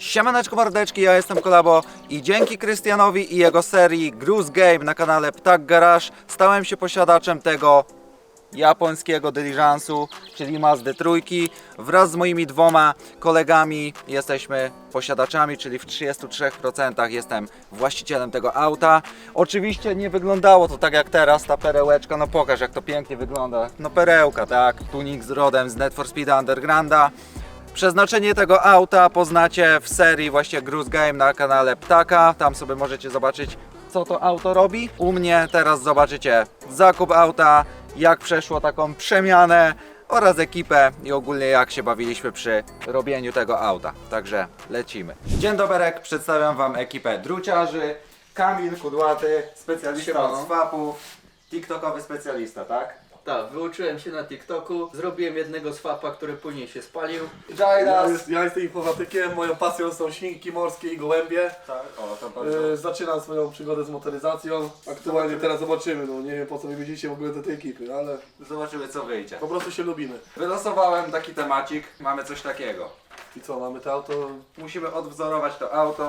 Siemaneczko mordeczki, ja jestem Kolabo i dzięki Krystianowi i jego serii Gruz Game na kanale Ptak Garage stałem się posiadaczem tego japońskiego dyliżansu, czyli Mazdy trójki. Wraz z moimi dwoma kolegami jesteśmy posiadaczami, czyli w 33% jestem właścicielem tego auta. Oczywiście nie wyglądało to tak jak teraz, ta perełeczka, no pokaż jak to pięknie wygląda. No perełka, tak, tunik z rodem z Net for Speed Undergrounda. Przeznaczenie tego auta poznacie w serii właśnie Gruz Game na kanale Ptaka. Tam sobie możecie zobaczyć co to auto robi. U mnie teraz zobaczycie zakup auta, jak przeszło taką przemianę oraz ekipę i ogólnie jak się bawiliśmy przy robieniu tego auta. Także lecimy. Dzień doberek, przedstawiam Wam ekipę druciarzy. Kamil Kudłaty, specjalista od swapów, TikTokowy specjalista, tak? Tak, wyuczyłem się na TikToku, zrobiłem jednego swapa, który później się spalił. Ja, Jairas. jest, ja jestem informatykiem, moją pasją są świnki morskie i gołębie. Tak, o to bardzo. E, zaczynam swoją przygodę z motoryzacją. Aktualnie teraz zobaczymy, no nie wiem po co wy widzicie w ogóle do tej ekipy, ale Zobaczymy co wyjdzie. po prostu się lubimy. Wylosowałem taki temacik, mamy coś takiego. I co, mamy to auto, Musimy odwzorować to auto.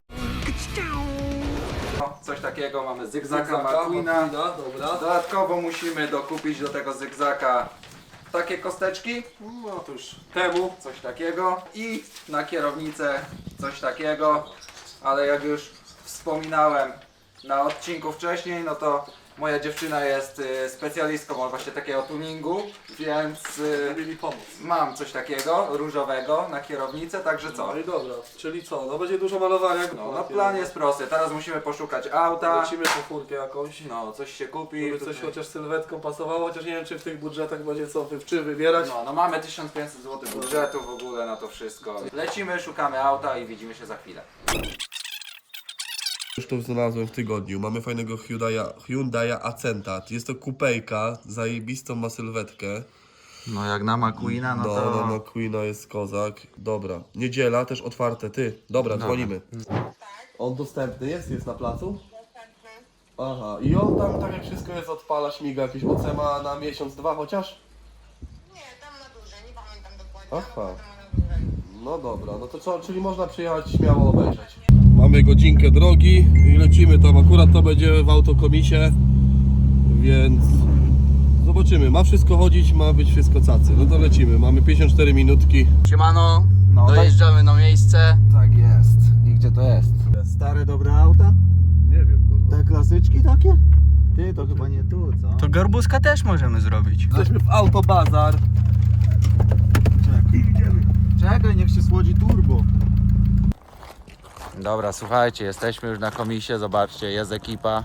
Coś takiego, mamy zygzaka McQueena. Dobra. Dodatkowo musimy dokupić do tego zygzaka takie kosteczki, No już temu. coś takiego i na kierownicę coś takiego, ale jak już wspominałem na odcinku wcześniej, no to moja dziewczyna jest y, specjalistką od właśnie takiego tuningu, więc y, pomóc. mam coś takiego różowego na kierownicę, także co? No i dobra, czyli co, no będzie dużo malowania. No, no plan jest prosty, teraz musimy poszukać auta, Lecimy po furkę jakąś. no coś się kupi. Żeby coś tutaj- chociaż sylwetką pasowało, chociaż nie wiem czy w tych budżetach będzie co wy- w czym wybierać. No, no mamy 1500 zł budżetu w ogóle na to wszystko. Lecimy, szukamy auta i widzimy się za chwilę. Już to znalazłem w tygodniu. Mamy fajnego Hyundai'a, Hyundai'a Accenta. Jest to kupejka, zajebistą ma sylwetkę. No jak na McQueena, no, No, to... no, no, Queena jest kozak. Dobra. Niedziela też otwarte, ty. Dobra, dzwonimy. On dostępny jest? Jest na placu? Aha, i on tam tak jak wszystko jest odpala, śmiga, jakieś OC ma na miesiąc, dwa chociaż? Nie, tam na dłużej, nie pamiętam dokładnie. Aha. ale tam na dłużej. No dobra, no to co, czyli można przyjechać śmiało obejrzeć. Mamy godzinkę drogi i lecimy tam, akurat to będzie w autokomisie, więc zobaczymy. Ma wszystko chodzić, ma być wszystko cacy. No to lecimy, mamy 54 minutki. Siemano, No, dojeżdżamy na miejsce. Tak jest. I gdzie to jest? Stare, dobre auta? Nie wiem, kurwa. Te klasyczki takie? Ty, to chyba nie tu, co? To garbuska też możemy zrobić. Jesteśmy w Autobazar. Czekaj, niech się słodzi turbo. Dobra, słuchajcie, jesteśmy już na komisie, zobaczcie, jest ekipa.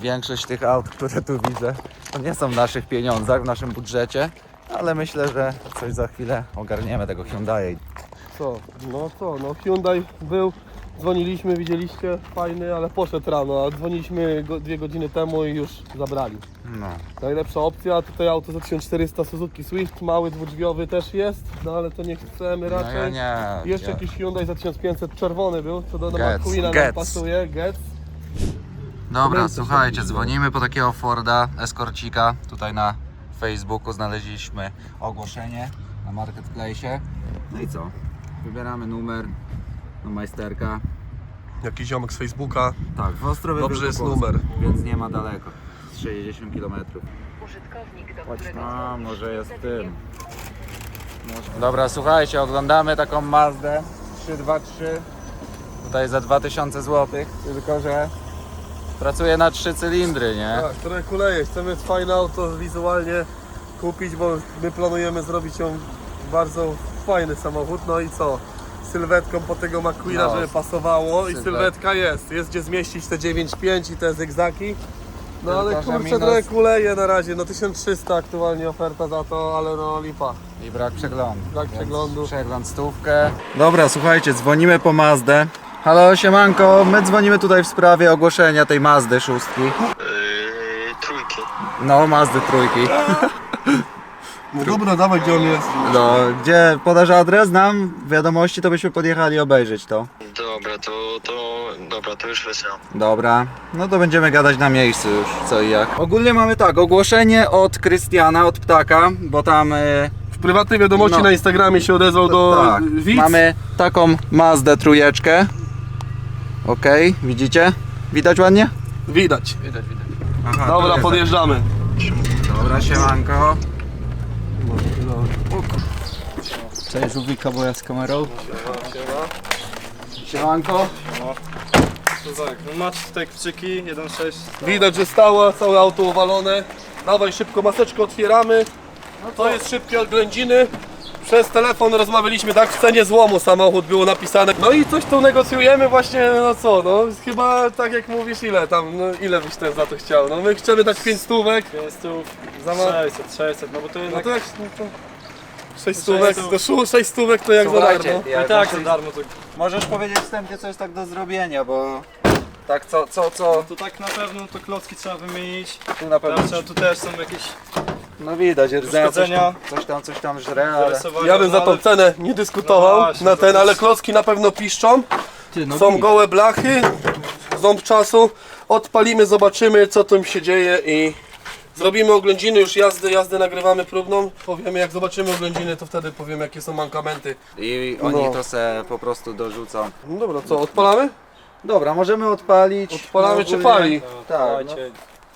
Większość tych aut, które tu widzę, to nie są w naszych pieniądzach, w naszym budżecie, ale myślę, że coś za chwilę ogarniemy tego Hyundai. Co? No co, no Hyundai był, dzwoniliśmy, widzieliście, fajny, ale poszedł rano, a dzwoniliśmy go, dwie godziny temu i już zabrali. No. Najlepsza opcja, tutaj auto za 1400 Suzuki Swift, mały dwudrzwiowy też jest, no ale to nie chcemy No raczej. ja nie. Jeszcze ja... jakiś Hyundai za 1500 czerwony był, co do Getz, McQueena nam Getz. pasuje, Getz. Dobra, słuchajcie, dzwonimy po takiego Forda Escorcika. Tutaj na Facebooku znaleźliśmy ogłoszenie na Marketplace. No i co? Wybieramy numer do majsterka. Jakiś ziomek z Facebooka. Tak, w Ostrowie Dobrze jest Wielkopolskim, numer. Więc nie ma daleko. Z 60 km. Użytkownik, do Chodź którego może jest tym. Dobra, słuchajcie, oglądamy taką Mazdę 323. Tutaj za 2000 zł, tylko że pracuje na trzy cylindry, nie? Tak, które kuleje. Chcemy fajne auto wizualnie kupić, bo my planujemy zrobić ją bardzo fajny samochód. No i co? Sylwetką po tego McQueena, No, żeby pasowało i sylwet- sylwetka jest. Jest gdzie zmieścić te 9.5 i te zygzaki. No Tylko, ale że kurczę minus- trochę kuleje na razie, no 1300 aktualnie oferta za to, ale no lipa. I brak przeglądu. Brak Więc przeglądu. Przegląd stówkę. Dobra, słuchajcie, dzwonimy po Mazdę. Halo, siemanko, my dzwonimy tutaj w sprawie ogłoszenia tej Mazdy szóstki. Yy, trójki. No, Mazdy trójki. No dobra, dawaj gdzie on jest. No, gdzie podasz adres nam, wiadomości, to byśmy podjechali obejrzeć to. Dobra, to, to, dobra, to już wysyłam. Dobra, no to będziemy gadać na miejscu już, co i jak. Ogólnie mamy tak, ogłoszenie od Krystiana, od Ptaka, bo tam e, W prywatnej wiadomości No. na Instagramie się odezwał do tak, widz. mamy taką Mazdę trójeczkę. Okej, widzicie? Widać ładnie? Widać. Aha, Dobra, podjeżdżamy. Dobra, siemanko. Cześć Żółwika, bo ja z kamerą. Siemanko. To tak, no macie tutaj krzyki, 1.6. Widać, że stała, całe auto uwalone. Dawaj szybko maseczkę otwieramy. To jest szybkie oględziny. Przez telefon rozmawialiśmy tak w cenie złomu samochód było napisane. No i coś tu negocjujemy właśnie, no co, no chyba tak jak mówisz ile tam, no ile byś ten za to chciał. No my chcemy dać 5 stówek. 5 stów, Za ma... 600, 600, no bo to No jednak... to jak, no to 6 stówek, stów. to 6 stówek to jak za darmo. ja I tak za darmo to... Możesz powiedzieć wstępnie, co jest tak do zrobienia, bo tak co, co, co, To tak na pewno to klocki trzeba wymienić. tu na pewno, Tam, tu też są jakieś no widać, rdza, coś, uszkodzenia. tam- coś tam, coś tam żre, ale zarysowania. Ja bym za tą ale- cenę nie dyskutował No właśnie, na to ten, ale klocki na pewno piszczą. Ty, no Są gołe blachy, ząb czasu. Odpalimy, zobaczymy co tam się dzieje i zrobimy oględziny, już jazdy, jazdy nagrywamy próbną. Powiemy jak zobaczymy oględziny, to wtedy powiemy jakie są mankamenty. i oni No. to se po prostu dorzucą. No dobra, co, odpalamy? Dobra, możemy odpalić. Odpalamy No, czy ogólnie- pali? Tak, no.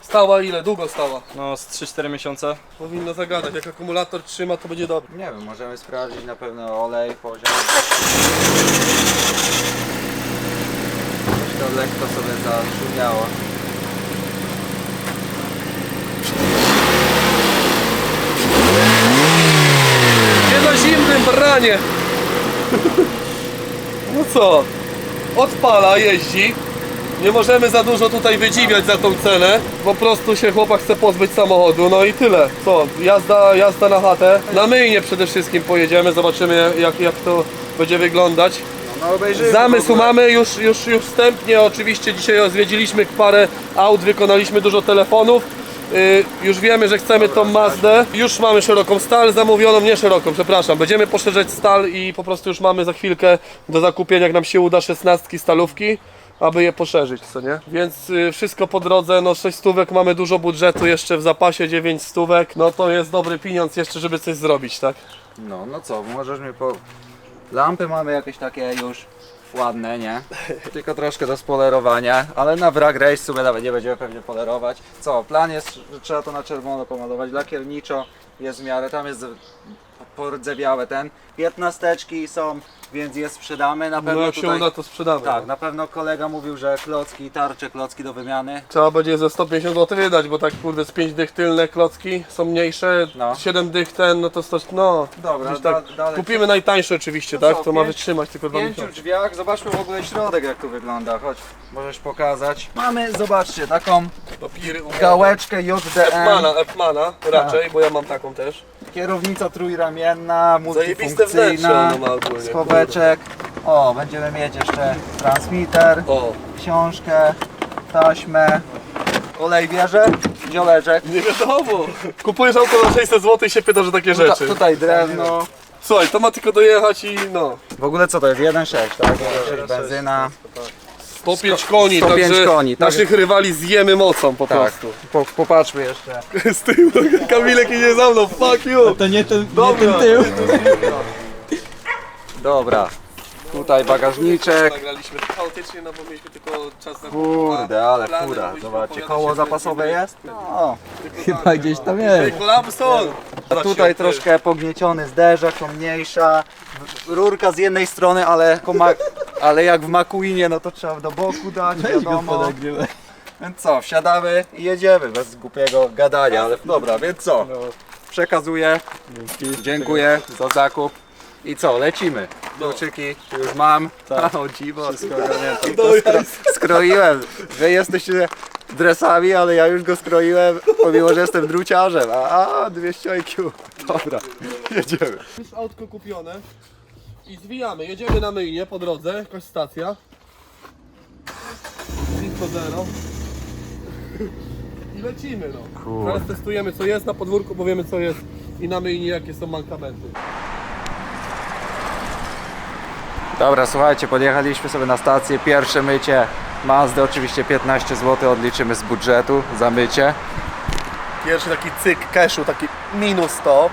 Stała ile? Długo stała? no z 3-4 miesiące. Powinno zagadać, jak akumulator trzyma to będzie dobrze. Nie wiem, możemy sprawdzić na pewno olej, poziom. Coś to lekko sobie zaszumiało. Nie na branie! No co? Odpala, jeździ. Nie możemy za dużo tutaj wydziwiać za tą cenę. Po prostu się chłopak chce pozbyć samochodu, no i tyle. Co? Jazda, jazda na chatę. Na myjnie przede wszystkim pojedziemy, zobaczymy jak, jak to będzie wyglądać. No obejrzymy. Zamysł mamy już, już, już wstępnie, oczywiście dzisiaj zwiedziliśmy parę aut, wykonaliśmy dużo telefonów. Yy, już wiemy, że chcemy tą Mazdę. Już mamy szeroką stal zamówioną, nie szeroką, przepraszam. Będziemy poszerzać stal i po prostu już mamy za chwilkę do zakupienia, jak nam się uda, szesnastki stalówki, aby je poszerzyć, co nie? Więc yy, wszystko po drodze, no 6 stówek, mamy dużo budżetu jeszcze w zapasie, 9 stówek. No to jest dobry pieniądz jeszcze, żeby coś zrobić, tak? No, no co, możesz mi po... Lampy mamy jakieś takie już ładne, nie? Tylko troszkę do spolerowania, ale na wrak sobie nawet nie będziemy pewnie polerować. Co, plan jest, że trzeba to na czerwono pomalować, lakierniczo jest w miarę, tam jest pordzewiałe ten. Piętnasteczki są, więc je sprzedamy, na No pewno jak się tutaj... uda, to sprzedamy. Tak, na pewno kolega mówił, że klocki, tarcze klocki do wymiany. Trzeba będzie ze 150 zł wydać, bo tak kurde z 5 dych tylne klocki są mniejsze, No. 7 dych ten, no to 100, no. Dobra, gdzieś tak. da- dalej. Kupimy najtańsze oczywiście, No tak? co, To ma pięć- wytrzymać tylko W 2 pięciu miesiące. drzwiach, zobaczmy w ogóle środek jak tu wygląda, chodź, możesz pokazać. Mamy, zobaczcie, taką Papiry, gałeczkę JDM, Epmana, Epmana raczej, bo ja mam taką też. Kierownica trójramienna, Zajebiste wnętrze multifunkcyjna, ono ma ogólnie. schoweczek. O, będziemy mieć jeszcze transmitter, O, książkę, taśmę, olej bierze, dzioleczek. nie wiadomo. Kupujesz auto na 600 zł i się pytasz o takie Tuta, rzeczy. tutaj drewno. Słuchaj, to ma tylko dojechać i no. W ogóle co to jest? 1.6, tak? 1.6 benzyna. 105 koni, 105 także koni, tak. naszych rywali zjemy mocą po Tak. prostu. Po, popatrzmy jeszcze. Z tyłu, Kamilek idzie za mną, fuck you! To nie ten, nie ten tył. Dobra. Tutaj bagażniczek. Nagraliśmy chaotycznie, no bo mieliśmy tylko czas na Kurde, ale plany, fura. żebyśmy Zobaczcie, opowiadać koło się zapasowe jest? No. Chyba gdzieś tam Ej, jest. są! A tutaj troszkę pognieciony zderzak, to mniejsza. Rurka z jednej strony, ale, ale jak w McQueenie, no to trzeba do boku dać, wiadomo. Więc co, wsiadamy i jedziemy bez głupiego gadania, ale dobra, więc co? Przekazuję. Dziękuję za zakup. I co, lecimy. Kluczyki już mam. Tak. O dziwo. Wszystko No, skro skroiłem. Wy jesteście dresami, ale ja już go skroiłem, pomimo że jestem druciarzem. A, a 200 IQ. Dobra, jedziemy. Już autko kupione i zwijamy, jedziemy na myjnie po drodze, jakaś stacja. Info zero. I lecimy no. Teraz testujemy co jest na podwórku, powiemy co jest i na myjni jakie są mankamenty. Dobra, słuchajcie, podjechaliśmy sobie na stację. Pierwsze mycie Mazdy, oczywiście 15 zł odliczymy z budżetu za mycie. Pierwszy taki cyk cashu, taki minus 100.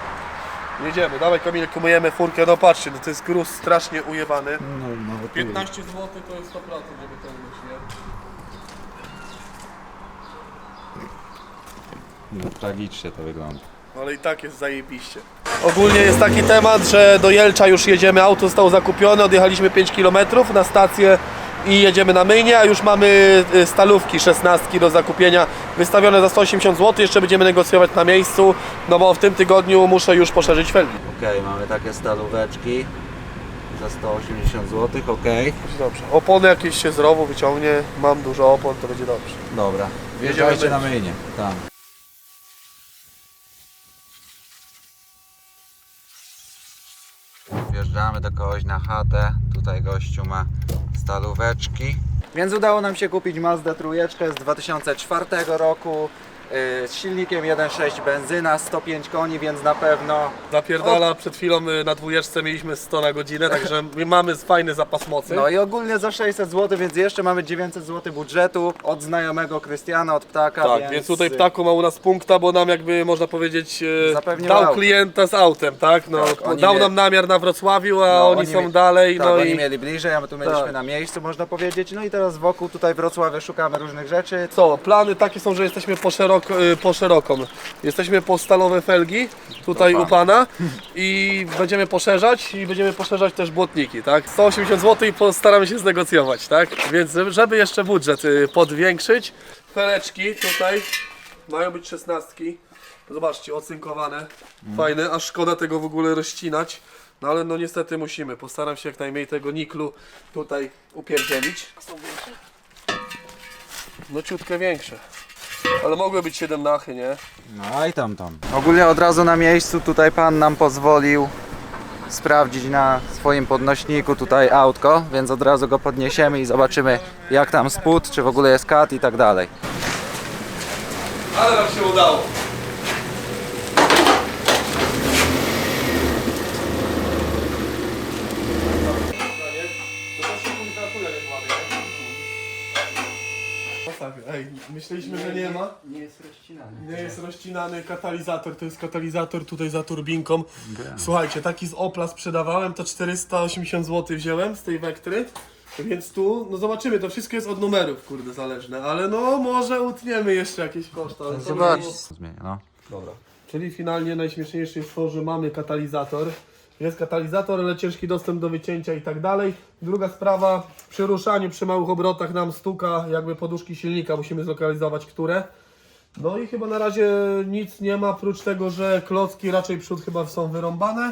Jedziemy, dawaj Kamilek, kumujemy furkę, no patrzcie, no to jest gruz strasznie ujebany. No, nawet 15 zł to jest 100%, żeby to nie? No, tragicznie to wygląda. Ale i tak jest zajebiście. Ogólnie jest taki temat, że do Jelcza już jedziemy, auto zostało zakupione, odjechaliśmy 5 km na stację i jedziemy na myjnie, a już mamy y, stalówki 16 do zakupienia wystawione za 180 zł, jeszcze będziemy negocjować na miejscu, no bo w tym tygodniu muszę już poszerzyć felgi. Okej, mamy takie stalóweczki za 180 zł, okej. Będzie dobrze. Opony jakieś się z rowu wyciągnie, mam dużo opon, to będzie dobrze. Dobra, Jedziemy wjeżdżajcie na myjnie. Tam. Wjeżdżamy do kogoś na chatę. Tutaj gościu ma stalóweczki. Więc udało nam się kupić Mazda trójeczkę z 2004 roku z silnikiem 1.6 benzyna, 105 koni, więc na pewno Zapierdala, przed chwilą y, na dwójeczce mieliśmy 100 na godzinę, także mamy fajny zapas mocy. No i ogólnie za 600 zł, więc jeszcze mamy 900 zł budżetu od znajomego Krystiana, od Ptaka. Tak, więc, tutaj Ptaku ma u nas punkta, bo nam jakby można powiedzieć e, Zapewnił dał auto. klienta z autem, tak? No, Tak, dał nam namiar na Wrocławiu, a No, oni, oni są mie- dalej, Tak, no oni i mieli bliżej, a my tu mieliśmy Tak. na miejscu, można powiedzieć. No i teraz wokół tutaj Wrocławia szukamy różnych rzeczy. co, plany takie są, że jesteśmy po, szeroko, y, po szeroką. Jesteśmy po stalowe felgi, tutaj u Pana i będziemy poszerzać i będziemy poszerzać też błotniki, tak? 180 zł i postaramy się znegocjować, tak? Więc żeby jeszcze budżet y, podwiększyć, feleczki tutaj mają być szesnastki. Zobaczcie, ocynkowane, fajne, aż szkoda tego w ogóle rozcinać. No ale no niestety musimy, postaram się jak najmniej tego niklu tutaj upierdzielić. No ciutkę większe. Ale mogły być 7 nachy, nie? No i tam, tam. Ogólnie od razu na miejscu tutaj pan nam pozwolił sprawdzić na swoim podnośniku tutaj autko, więc od razu go podniesiemy i zobaczymy jak tam spód, czy w ogóle jest kat i tak dalej. Ale nam się udało. Myśleliśmy, że nie ma. Nie jest rozcinany. Nie jest rozcinany katalizator, to jest katalizator tutaj za turbinką. Słuchajcie, taki z Opla sprzedawałem, to 480 zł wziąłem z tej Wektry. Więc tu, no zobaczymy, to wszystko jest od numerów, kurde, zależne, ale no może utniemy jeszcze jakieś koszty. ale to Zobacz. było- Zmienię, no. Dobra. Czyli finalnie najśmieszniejsze jest to, że mamy katalizator. Jest katalizator, ale ciężki dostęp do wycięcia i tak dalej. Druga sprawa, przy ruszaniu, przy małych obrotach nam stuka jakby poduszki silnika, musimy zlokalizować które. No i chyba na razie nic nie ma, oprócz tego, że klocki raczej przód chyba są wyrąbane.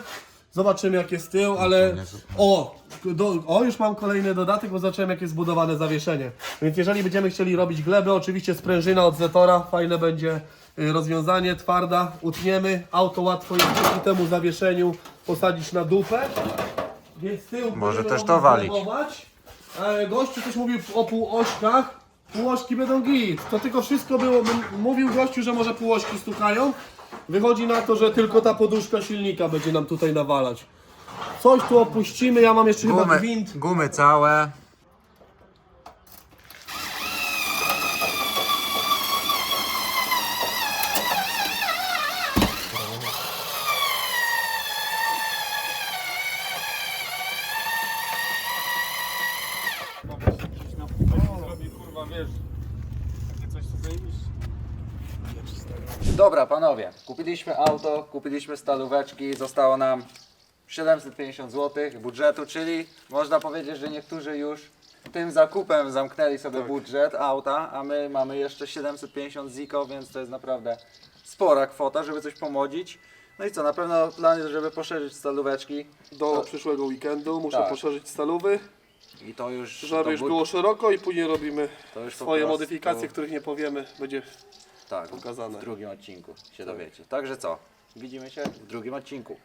Zobaczymy jak jest tył, ale o, do, o już mam kolejny dodatek, bo zobaczyłem jak jest zbudowane zawieszenie. Więc jeżeli będziemy chcieli robić glebę, oczywiście sprężyna od Zetora, fajne będzie rozwiązanie, twarda, utniemy, auto łatwo jest dzięki temu zawieszeniu posadzić na dupę. Więc Może też to walić. E, Gościu coś mówił o półośkach. Półośki będą git. To tylko wszystko było. m- Mówił gościu, że może półośki stukają. Wychodzi na to, że tylko ta poduszka silnika będzie nam tutaj nawalać. Coś tu opuścimy. Ja mam jeszcze chyba Gumy, gwint. gumy całe. Dobra, panowie, kupiliśmy auto, kupiliśmy stalóweczki, zostało nam 750 zł budżetu, czyli można powiedzieć, że niektórzy już tym zakupem zamknęli sobie budżet auta, a my mamy jeszcze 750 ziko, więc to jest naprawdę spora kwota, żeby coś pomodzić. No i co, na pewno plan jest, żeby poszerzyć stalóweczki Do przyszłego weekendu muszę Tak. poszerzyć stalówy, i to już... żeby to już bud- było szeroko i później robimy to już po swoje prostu- modyfikacje, których nie powiemy. Będzie Tak, pokazane. w drugim odcinku się dowiecie. Także co, widzimy się w drugim odcinku.